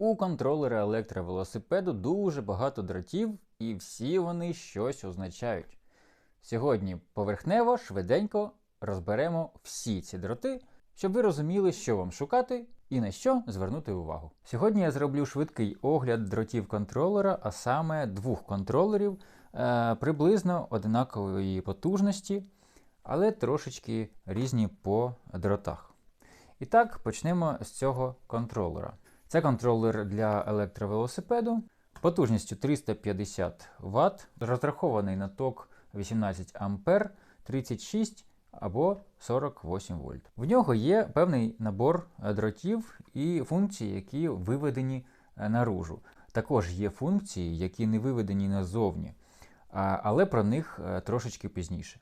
У контролера електровелосипеду дуже багато дротів, і всі вони щось означають. Сьогодні поверхнево, швиденько розберемо всі ці дроти, щоб ви розуміли, що вам шукати і на що звернути увагу. Сьогодні я зроблю швидкий огляд дротів контролера, а саме двох контролерів е, приблизно одинакової потужності, але трошечки різні по дротах. І так, почнемо з цього контролера. Це контролер для електровелосипеду потужністю 350 Вт, розрахований на ток 18 А, 36 або 48 вольт. В нього є певний набор е, дротів і функцій, які виведені е, наружу. Також є функції, які не виведені назовні, але про них е, трошечки пізніше.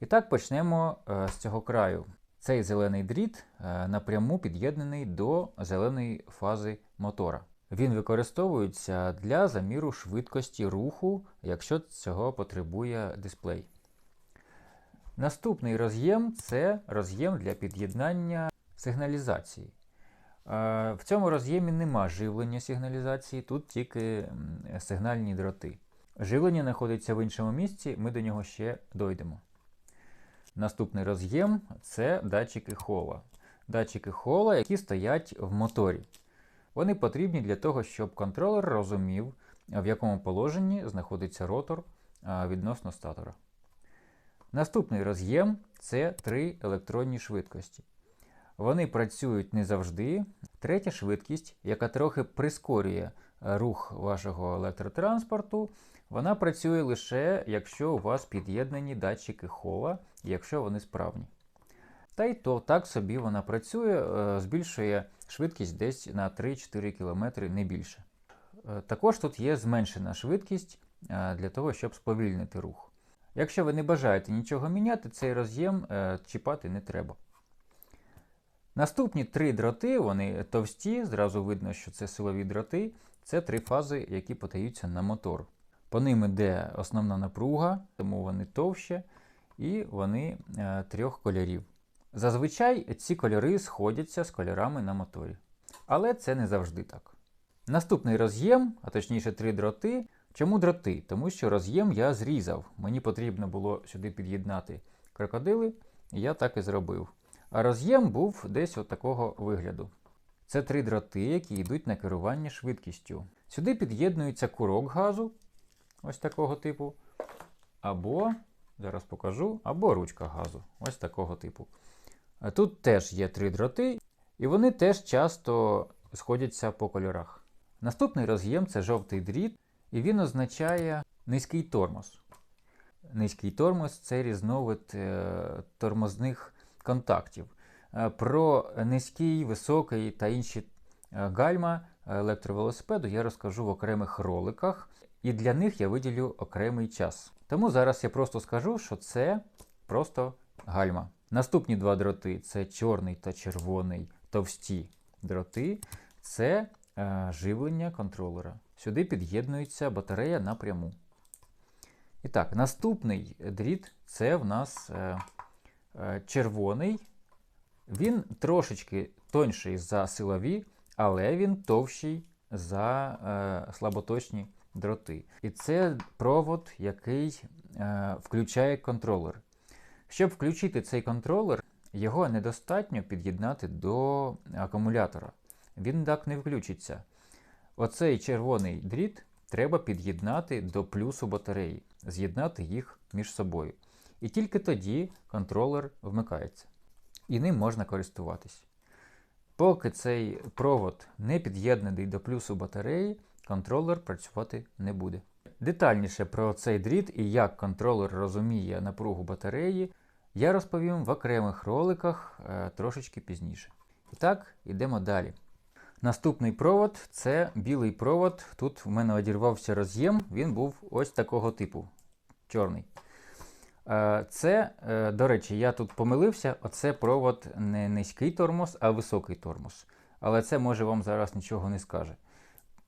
І так почнемо з цього краю. Цей зелений дріт е, напряму під'єднаний до зеленої фази мотора. Він використовується для заміру швидкості руху, якщо цього потребує дисплей. Наступний роз'єм це роз'єм для під'єднання сигналізації. Е, В цьому роз'ємі нема живлення сигналізації, тут тільки сигнальні дроти. Живлення знаходиться в іншому місці, ми до нього ще дойдемо. Наступний роз'єм це датчики хола. Датчики хола, які стоять в моторі. Вони потрібні для того, щоб контролер розумів, в якому положенні знаходиться ротор відносно статора. Наступний роз'єм це три електронні швидкості. Вони працюють не завжди. Третя швидкість, яка трохи прискорює рух вашого електротранспорту, вона працює лише, якщо у вас під'єднані датчики хола, якщо вони справні. Та й то так собі вона працює, е, збільшує швидкість десь на 3-4 км, не більше. Е, Також тут є зменшена швидкість е, для того, щоб сповільнити рух. Якщо ви не бажаєте нічого міняти, цей роз'єм чіпати не треба. Наступні три дроти, вони товсті, зразу видно, що це силові дроти. Це три фази, які подаються на мотор. По ним йде основна напруга, тому вони товще, і вони е, трьох кольорів. Зазвичай ці кольори сходяться з кольорами на моторі. Але це не завжди так. Наступний роз'єм, а точніше три дроти. Чому дроти? Тому що роз'єм я зрізав. Мені потрібно було сюди під'єднати крокодили, і я так і зробив. А роз'єм був десь от такого вигляду. Це три дроти, які йдуть на керування швидкістю. Сюди під'єднується курок газу, ось такого типу. Або, зараз покажу, або ручка газу, ось такого типу. Тут теж є три дроти, і вони теж часто сходяться по кольорах. Наступний роз'єм це жовтий дріт, і він означає низький тормоз. Низький тормоз це різновид е, тормозних контактів. Е, Про низький, високий та інші е, гальма електровелосипеду я розкажу в окремих роликах, і для них я виділю окремий час. Тому зараз я просто скажу, що це просто гальма. Наступні два дроти це чорний та червоний товсті дроти. Це е, живлення контролера. Сюди під'єднується батарея напряму. І так, наступний дріт це в нас е, е, червоний. Він трошечки тонший за силові, але він товщий за е, слаботочні дроти. І це провод, який е, включає контролер. Щоб включити цей контролер, його недостатньо під'єднати до акумулятора. Він так не включиться. Оцей червоний дріт треба під'єднати до плюсу батареї, з'єднати їх між собою. І тільки тоді контролер вмикається. І ним можна користуватись. Поки цей провод не під'єднаний до плюсу батареї, контролер працювати не буде. Детальніше про цей дріт і як контролер розуміє напругу батареї, я розповім в окремих роликах е, трошечки пізніше. І так, йдемо далі. Наступний провод це білий провод. Тут в мене одірвався роз'єм, він був ось такого типу чорний. Е, Це, е, до речі, я тут помилився. Оце провод не низький тормоз, а високий тормоз. Але це може вам зараз нічого не скаже.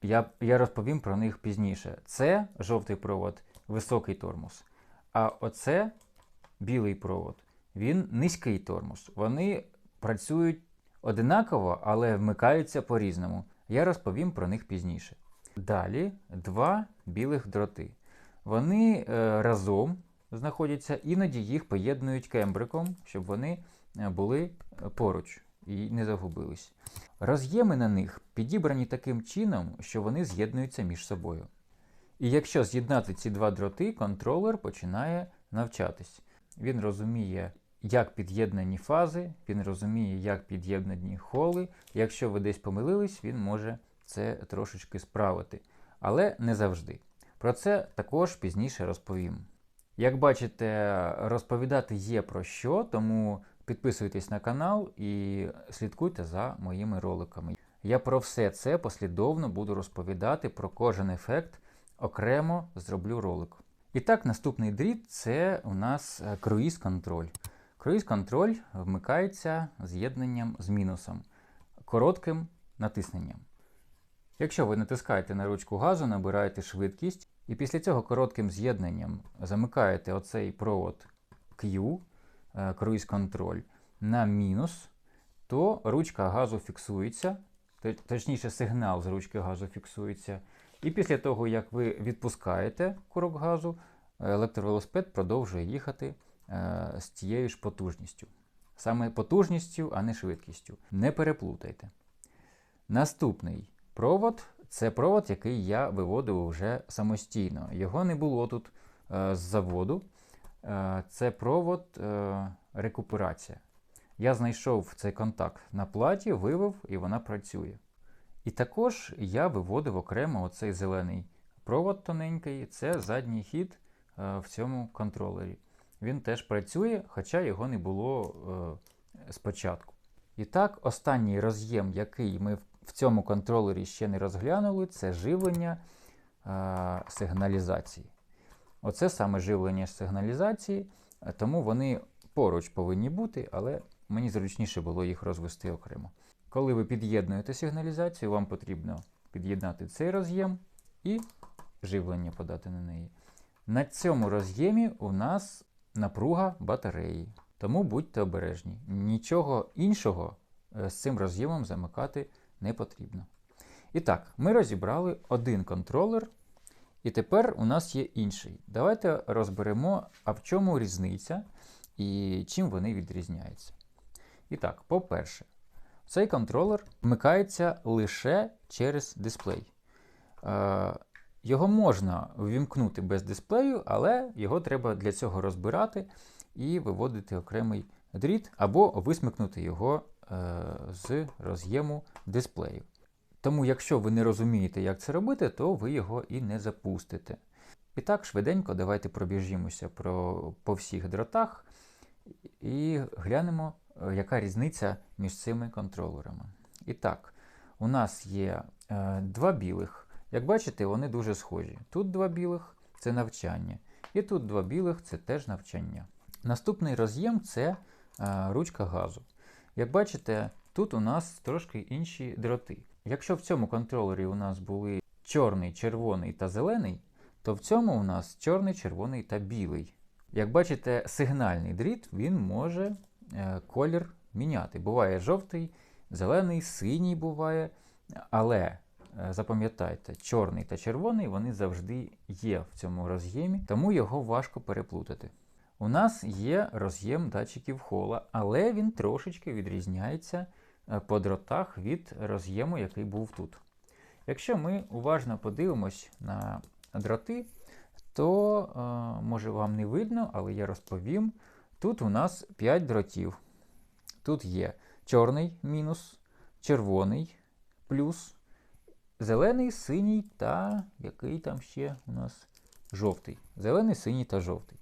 Я, я розповім про них пізніше. Це жовтий провод, високий тормоз. А оце білий провод, він низький тормоз. Вони працюють одинаково, але вмикаються по-різному. Я розповім про них пізніше. Далі два білих дроти. Вони е, разом знаходяться, іноді їх поєднують кембриком, щоб вони е, були поруч і не загубились. Роз'єми на них підібрані таким чином, що вони з'єднуються між собою. І якщо з'єднати ці два дроти, контролер починає навчатись. Він розуміє, як під'єднані фази, він розуміє, як під'єднані холи. Якщо ви десь помилились, він може це трошечки справити. Але не завжди. Про це також пізніше розповім. Як бачите, розповідати є про що, тому підписуйтесь на канал і слідкуйте за моїми роликами. Я про все це послідовно буду розповідати про кожен ефект, окремо зроблю ролик. І так, наступний дріт це у нас е, круїз-контроль. Круїз-контроль вмикається з'єднанням з мінусом, коротким натисненням. Якщо ви натискаєте на ручку газу, набираєте швидкість, і після цього коротким з'єднанням замикаєте оцей провод Q, е, круїз-контроль, на мінус, то ручка газу фіксується, точніше, сигнал з ручки газу фіксується. І після того, як ви відпускаєте курок газу, електровелосипед продовжує їхати е, з тією ж потужністю. Саме потужністю, а не швидкістю. Не переплутайте. Наступний провод це провод, який я виводив вже самостійно. Його не було тут е, з заводу. Е, це провод е, рекуперація. Я знайшов цей контакт на платі, вивив і вона працює. І також я виводив окремо оцей зелений провод тоненький, це задній хід е, в цьому контролері. Він теж працює, хоча його не було е, спочатку. І так, останній роз'єм, який ми в цьому контролері ще не розглянули, це живлення е, сигналізації. Оце саме живлення сигналізації, тому вони поруч повинні бути, але мені зручніше було їх розвести окремо. Коли ви під'єднуєте сигналізацію, вам потрібно під'єднати цей роз'єм і живлення подати на неї. На цьому роз'ємі у нас напруга батареї. Тому будьте обережні. Нічого іншого е, з цим роз'ємом замикати не потрібно. І так, ми розібрали один контролер, і тепер у нас є інший. Давайте розберемо, а в чому різниця і чим вони відрізняються. І так, по-перше, цей контролер вмикається лише через дисплей. Е, його можна ввімкнути без дисплею, але його треба для цього розбирати і виводити окремий дріт, або висмикнути його з роз'єму дисплею. Тому, якщо ви не розумієте, як це робити, то ви його і не запустите. І так, швиденько, давайте пробіжімося про, по всіх дротах і глянемо, е, яка різниця між цими контролерами. І так, у нас є е, два білих. Як бачите, вони дуже схожі. Тут два білих це навчання. І тут два білих це теж навчання. Наступний роз'єм це е, ручка газу. Як бачите, тут у нас трошки інші дроти. Якщо в цьому контролері у нас були чорний, червоний та зелений, то в цьому у нас чорний, червоний та білий. Як бачите, сигнальний дріт він може е, колір міняти. Буває жовтий, зелений, синій буває. Але е, запам'ятайте, чорний та червоний вони завжди є в цьому роз'ємі, тому його важко переплутати. У нас є роз'єм датчиків хола, але він трошечки відрізняється е, по дротах від роз'єму, який був тут. Якщо ми уважно подивимось на дроти, то, е, може, вам не видно, але я розповім. Тут у нас 5 дротів. Тут є чорний мінус, червоний плюс, зелений, синій та який там ще у нас жовтий. Зелений, синій та жовтий.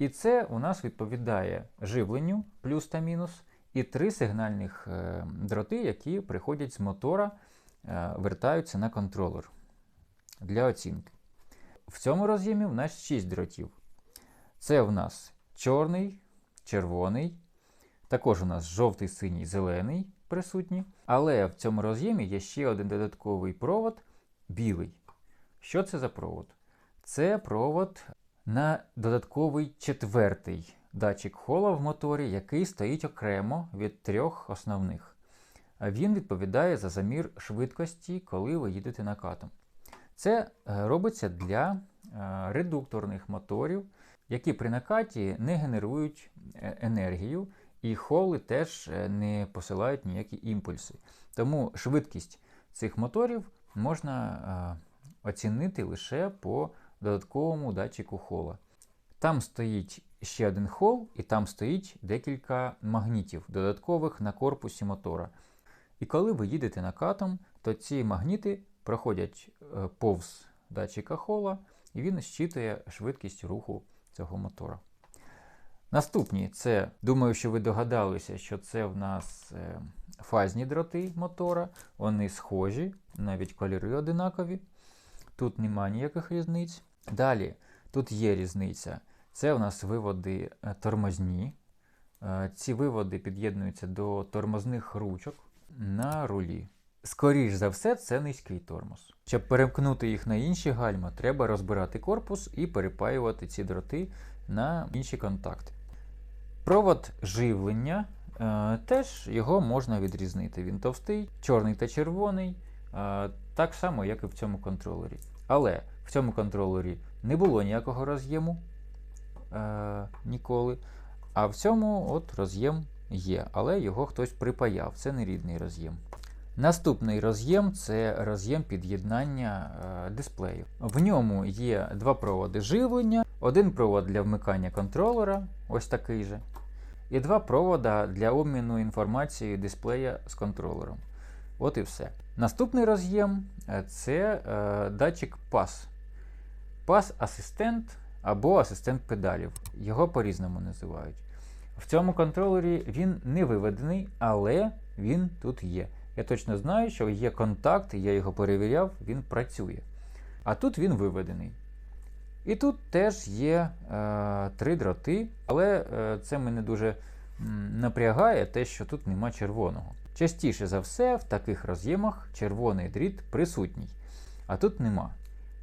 І це у нас відповідає живленню плюс та мінус, і три сигнальних е, дроти, які приходять з мотора, е, вертаються на контролер для оцінки. В цьому роз'ємі в нас 6 дротів. Це у нас чорний, червоний, також у нас жовтий, синій, зелений присутні. Але в цьому роз'ємі є ще один додатковий провод білий. Що це за провод? Це провод на додатковий четвертий датчик хола в моторі, який стоїть окремо від трьох основних. Він відповідає за замір швидкості, коли ви їдете накатом. Це е, робиться для е, редукторних моторів, які при накаті не генерують е, енергію, і холи теж не посилають ніякі імпульси. Тому швидкість цих моторів можна оцінити лише по додатковому датчику хола. Там стоїть ще один хол, і там стоїть декілька магнітів додаткових на корпусі мотора. І коли ви їдете накатом, то ці магніти проходять е, повз датчика хола, і він щитує швидкість руху цього мотора. Наступні це, думаю, що ви догадалися, що це в нас е, фазні дроти мотора. Вони схожі, навіть кольори одинакові. Тут немає ніяких різниць. Далі, тут є різниця. Це у нас виводи е, тормозні. Е, Ці виводи під'єднуються до тормозних ручок на рулі. Скоріш за все, це низький тормоз. Щоб перемкнути їх на інші гальма, треба розбирати корпус і перепаювати ці дроти на інші контакти. Провод живлення е, теж його можна відрізнити. Він товстий, чорний та червоний, так само, як і в цьому контролері. Але в цьому контролері не було ніякого роз'єму е, ніколи. А в цьому от роз'єм є, але його хтось припаяв. Це не рідний роз'єм. Наступний роз'єм це роз'єм під'єднання е, дисплею. В ньому є два проводи живлення, один провод для вмикання контролера, ось такий же, і два провода для обміну інформацією дисплея з контролером. От і все. Наступний роз'єм е, це е, датчик PAS. PAS-асистент або асистент педалів. Його по-різному називають. В цьому контролері він не виведений, але він тут є. Я точно знаю, що є контакт, я його перевіряв, він працює. А тут він виведений. І тут теж є е, три дроти, але е, це мене дуже напрягає те, що тут нема червоного. Частіше за все, в таких роз'ємах червоний дріт присутній, а тут нема.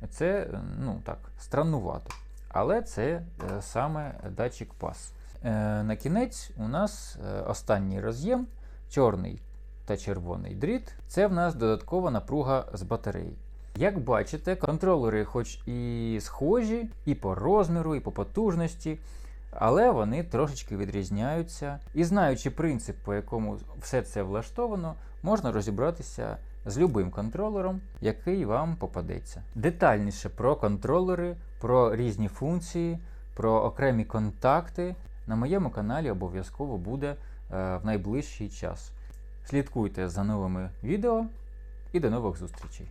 Це е, ну так, страннувато. Але це е, саме датчик PAS. Е, на кінець у нас останній роз'єм, чорний та червоний дріт. Це в нас додаткова напруга з батареї. Як бачите, контролери, хоч і схожі, і по розміру, і по потужності, але вони трошечки відрізняються. І знаючи принцип, по якому все це влаштовано, можна розібратися з любим контролером, який вам попадеться. Детальніше про контролери, про різні функції, про окремі контакти на моєму каналі обов'язково буде е, в найближчий час. Слідкуйте за новими відео і до нових зустрічей!